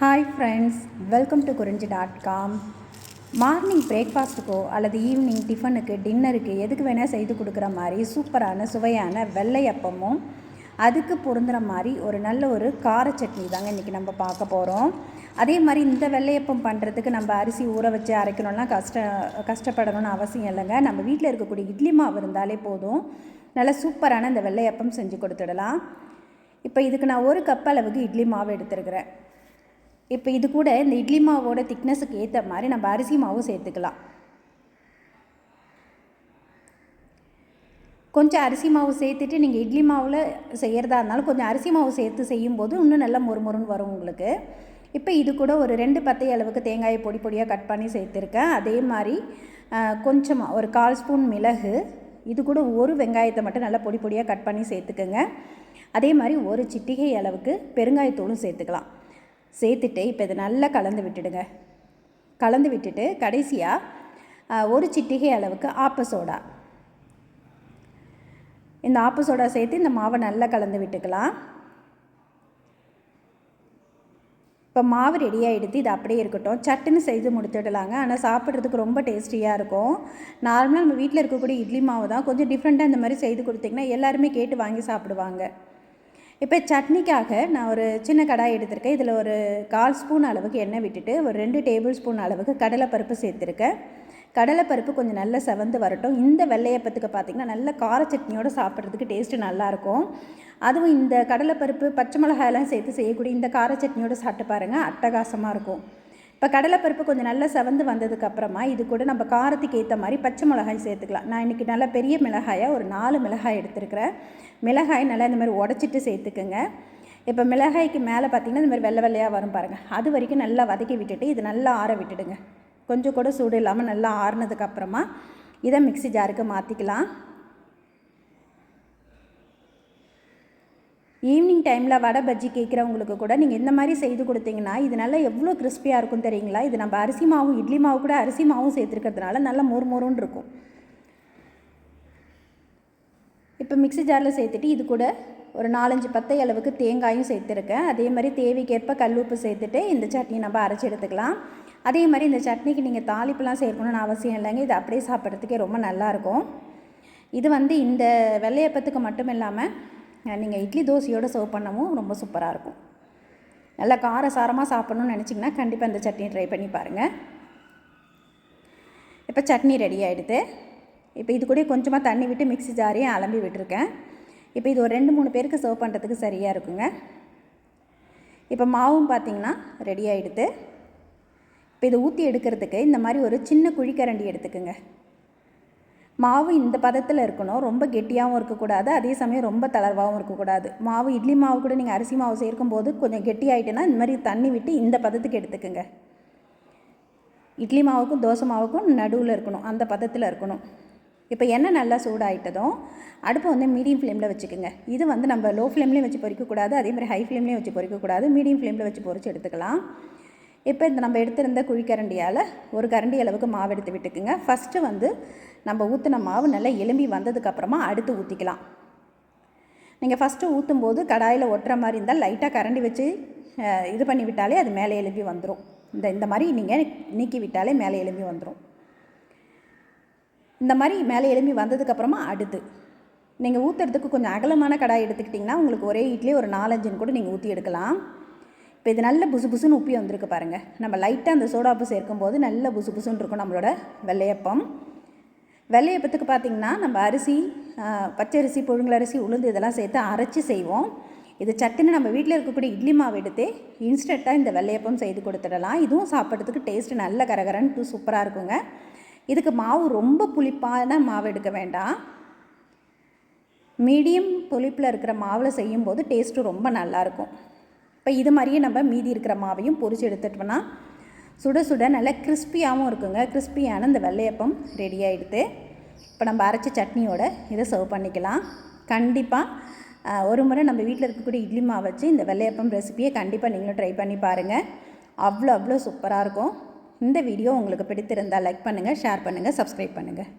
Hi friends welcome to Kurinji dot com morning பிரேக்ஃபாஸ்ட்டுக்கோ அல்லது evening டிஃபனுக்கு டின்னருக்கு எதுக்கு வேணால் செய்து கொடுக்குற மாதிரி சூப்பரான சுவையான வெள்ளை அப்பமும் அதுக்கு பொருந்துகிற மாதிரி ஒரு நல்ல ஒரு கார சட்னி தாங்க இன்றைக்கி நம்ம பார்க்க போகிறோம் அதே மாதிரி இந்த வெள்ளையப்பம் பண்ணுறதுக்கு நம்ம அரிசி ஊற வச்சு அரைக்கணும்னா கஷ்ட கஷ்டப்படணும்னு அவசியம் இல்லைங்க. நம்ம வீட்டில் இருக்கக்கூடிய இட்லி மாவு இருந்தாலே போதும். நல்ல சூப்பரான இந்த வெள்ளையப்பம் செஞ்சு கொடுத்துடலாம். இப்போ இதுக்கு நான் ஒரு கப் அளவுக்கு இட்லி மாவு எடுத்துருக்கிறேன். இப்போ இது கூட இந்த இட்லி மாவோட திக்னஸுக்கு ஏற்ற மாதிரி நம்ம அரிசி மாவும் சேர்த்துக்கலாம். கொஞ்சம் அரிசி மாவு சேர்த்துட்டு நீங்கள் இட்லி மாவில் செய்கிறதா இருந்தாலும் கொஞ்சம் அரிசி மாவு சேர்த்து செய்யும்போது இன்னும் நல்லா மொறுமொறுன்னு வரும் உங்களுக்கு. இப்போ இது கூட ஒரு ரெண்டு பத்தை அளவுக்கு தேங்காயை பொடி பொடியாக கட் பண்ணி சேர்த்துருக்கேன். அதே மாதிரி கொஞ்சமாக ஒரு கால் ஸ்பூன் மிளகு இது கூட ஒரு வெங்காயத்தை மட்டும் நல்லா பொடி பொடியாக கட் பண்ணி சேர்த்துக்கோங்க. அதே மாதிரி ஒரு சிட்டிகை அளவுக்கு பெருங்காயத்தூளும் சேர்த்துக்கலாம். சேர்த்துட்டு இப்போ இதை நல்லா கலந்து விட்டுடுங்க. கலந்து விட்டுட்டு கடைசியாக ஒரு சிட்டிகை அளவுக்கு ஆப்ப சோடா. இந்த ஆப்ப சோடா சேர்த்து இந்த மாவை நல்லா கலந்து விட்டுக்கலாம். இப்போ மாவு ரெடியாக எடுத்து இது அப்படியே இருக்கட்டும். சட்டுன்னு செய்து முடித்துடலாங்க ஆனால் சாப்பிட்றதுக்கு ரொம்ப டேஸ்டியாக இருக்கும். நார்மலாக நம்ம வீட்டில் இருக்கக்கூடிய இட்லி மாவு தான் கொஞ்சம் டிஃப்ரெண்ட்டாக இந்த மாதிரி செய்து கொடுத்திங்கன்னா எல்லாருமே கேட்டு வாங்கி சாப்பிடுவாங்க. இப்போ சட்னிக்காக நான் ஒரு சின்ன கடாய் எடுத்திருக்கேன். இதில் ஒரு கால் ஸ்பூன் அளவுக்கு எண்ணெய் விட்டுட்டு ஒரு ரெண்டு டேபிள் ஸ்பூன் அளவுக்கு கடலைப்பருப்பு சேர்த்துருக்கேன். கடலைப்பருப்பு கொஞ்சம் நல்லா செவந்து வரட்டும். இந்த வெள்ளையப்பத்துக்கு பார்த்திங்கன்னா நல்ல கார சட்னியோடு சாப்பிட்றதுக்கு டேஸ்ட்டு நல்லாயிருக்கும். அதுவும் இந்த கடலைப்பருப்பு பச்சை மிளகாயெல்லாம் சேர்த்து செய்யக்கூடிய இந்த கார சட்னியோடு சாப்பிட்டு பாருங்கள் அட்டகாசமாக இருக்கும். இப்போ கடலைப்பருப்பு கொஞ்சம் நல்லா செவந்து வந்ததுக்கப்புறமா இது கூட நம்ம காரத்துக்கு ஏற்ற மாதிரி பச்சை மிளகாய் சேர்த்துக்கலாம். நான் இன்றைக்கி நல்லா பெரிய மிளகாயாக ஒரு நாலு மிளகாய் எடுத்துருக்கிறேன். மிளகாய் நல்லா இந்த மாதிரி உடச்சிட்டு சேர்த்துக்குங்க. இப்போ மிளகாய்க்கு மேலே பார்த்திங்கன்னா இந்த மாதிரி வெள்ளை வெள்ளையாக வரும் பாருங்கள் அது வரைக்கும் நல்லா வதக்கி விட்டுட்டு இது நல்லா ஆற விட்டுடுங்க. கொஞ்சம் கூட சூடு இல்லாமல் நல்லா ஆறுனதுக்கப்புறமா இதை மிக்சி ஜாருக்கு மாற்றிக்கலாம் ஈவினிங் டைமில் வடை பஜ்ஜி கேட்குறவங்களுக்கு கூட நீங்கள் இந்த மாதிரி செய்து கொடுத்தீங்கன்னா இது நல்லா எவ்வளோ கிறிஸ்பியாக இருக்கும் தெரியுங்களா? இது நம்ம அரிசி மாவும் இட்லி மாவு கூட அரிசி மாவும் சேர்த்துருக்கிறதுனால நல்லா மொறு மொறுன்னு இருக்கும். இப்போ மிக்சி ஜாரில் சேர்த்துட்டு இது கூட ஒரு நாலஞ்சு பத்தை அளவுக்கு தேங்காயும் சேர்த்துருக்கேன். அதே மாதிரி தேவைக்கேற்ப கல்லுப்பு சேர்த்துட்டு இந்த சட்னி நம்ம அரைச்சி எடுத்துக்கலாம். அதே மாதிரி இந்த சட்னிக்கு நீங்கள் தாளிப்புலாம் சேர்க்கணும்னு அவசியம் இல்லைங்க. இது அப்படியே சாப்பிட்றதுக்கே ரொம்ப நல்லாயிருக்கும் இது வந்து இந்த வெள்ளையப்பத்துக்கு மட்டும் இல்லாமல் நீங்கள் இட்லி தோசையோடு சர்வ் பண்ணவும் ரொம்ப சூப்பராக இருக்கும். நல்லா காரசாரமாக சாப்பிட்ணுன்னு நினச்சிங்கன்னா கண்டிப்பாக இந்த சட்னி ட்ரை பண்ணி பாருங்கள் இப்போ சட்னி ரெடி ஆகிடுது இப்போ இது கூட கொஞ்சமாக தண்ணி விட்டு மிக்சி ஜாரியும் அலம்பி விட்டுருக்கேன். இப்போ இது ஒரு ரெண்டு மூணு பேருக்கு சர்வ் பண்ணுறதுக்கு சரியாக இருக்குங்க. இப்போ மாவும் பார்த்திங்கன்னா ரெடி ஆகிடுது இப்போ இதை ஊற்றி எடுக்கிறதுக்கு இந்த மாதிரி ஒரு சின்ன குழிக்கரண்டி எடுத்துக்கோங்க. மாவு இந்த பதத்தில் இருக்கணும். ரொம்ப கெட்டியாகவும் இருக்கக்கூடாது. அதே சமயம் ரொம்ப தளர்வாகவும் இருக்கக்கூடாது. மாவு இட்லி மாவு கூட நீங்கள் அரிசி மாவு சேர்க்கும் போது கொஞ்சம் கெட்டியாயிட்டுன்னா இந்த மாதிரி தண்ணி விட்டு இந்த பதத்துக்கு எடுத்துக்கோங்க. இட்லி மாவுக்கும் தோசை மாவுக்கும் நடுவில் இருக்கணும். அந்த பதத்தில் இருக்கணும். இப்போ எண்ணெய் நல்லா சூடாகிட்டதும் அடுப்பை வந்து மீடியம் ஃப்ளேமில் வச்சுக்கோங்க. இது வந்து நம்ம லோ ஃப்ளேம்லேயும் வச்சு பொறிக்கக்கூடாது அதே மாதிரி ஹை ஃப்ளேம்லேயும் வச்சு பொறிக்கக்கூடாது மீடியம் ஃப்ளேமில் வச்சு பொறிச்சு எடுத்துக்கலாம். இப்போ இந்த நம்ம எடுத்திருந்த குழிக்கரண்டியால் ஒரு கரண்டி அளவுக்கு மாவு எடுத்து விட்டுக்குங்க. ஃபஸ்ட்டு வந்து நம்ம ஊற்றின மாவு நல்லா எலும்பி வந்ததுக்கப்புறமா அடுத்து ஊற்றிக்கலாம் நீங்கள் ஃபஸ்ட்டு ஊற்றும் போது கடாயில் ஒட்டுற மாதிரி இருந்தால் லைட்டாக கரண்டி வச்சு இது பண்ணி விட்டாலே அது மேலே எலும்பி வந்துடும் இந்த இந்த மாதிரி நீங்கள் நீக்கி விட்டாலே மேலே எலும்பி வந்துடும் இந்த மாதிரி மேலே எலும்பி வந்ததுக்கப்புறமா அடுத்து. நீங்கள் ஊற்றுறதுக்கு கொஞ்சம் அகலமான கடாய் எடுத்துக்கிட்டிங்கன்னா உங்களுக்கு ஒரே இட்லி ஒரு நாலஞ்சுன்னு கூட நீங்கள் ஊற்றி எடுக்கலாம். இப்போ இது நல்ல புசு புசுன்னு உப்பி வந்திருக்கு பாருங்கள் நம்ம லைட்டாக அந்த சோடாப்பு சேர்க்கும்போது நல்ல புசு புசுன்னு இருக்கும் நம்மளோட வெள்ளையப்பம். வெள்ளையப்பத்துக்கு பார்த்திங்கன்னா நம்ம அரிசி பச்சரிசி புழுங்கலரிசி உளுந்து இதெல்லாம் சேர்த்து அரைச்சி செய்வோம். இது சட்டுன்னு நம்ம வீட்டில் இருக்கக்கூடிய இட்லி மாவு எடுத்து இன்ஸ்டண்ட்டாக இந்த வெள்ளையப்பம் செய்து கொடுத்துடலாம். இதுவும் சாப்பிட்றதுக்கு டேஸ்ட்டு நல்ல கரகரன்ட்டு சூப்பராக இருக்குங்க. இதுக்கு மாவு ரொம்ப புளிப்பான மாவு எடுக்க வேண்டாம். மீடியம் புளிப்பில் இருக்கிற மாவில் செய்யும்போது டேஸ்ட்டு ரொம்ப நல்லாயிருக்கும் இப்போ இது மாதிரியே நம்ம மீதி இருக்கிற மாவையும் பொறிச்சு எடுத்துட்டோம்னா சுட சுட நல்லா கிறிஸ்பியாகவும் இருக்குங்க. கிறிஸ்பியான இந்த வெள்ளையப்பம் ரெடி ஆகிடுது இப்போ நம்ம அரைச்ச சட்னியோட இதை சர்வ் பண்ணிக்கலாம். கண்டிப்பாக ஒரு முறை நம்ம வீட்டில் இருக்கக்கூடிய இட்லி மாவு வச்சு இந்த வெள்ளையப்பம் ரெசிப்பியை கண்டிப்பாக நீங்களும் ட்ரை பண்ணி பாருங்கள் அவ்வளோ அவ்வளோ சூப்பராக இருக்கும். இந்த வீடியோ உங்களுக்கு பிடித்திருந்தால் லைக் பண்ணுங்கள் ஷேர் பண்ணுங்கள் சப்ஸ்கிரைப் பண்ணுங்கள்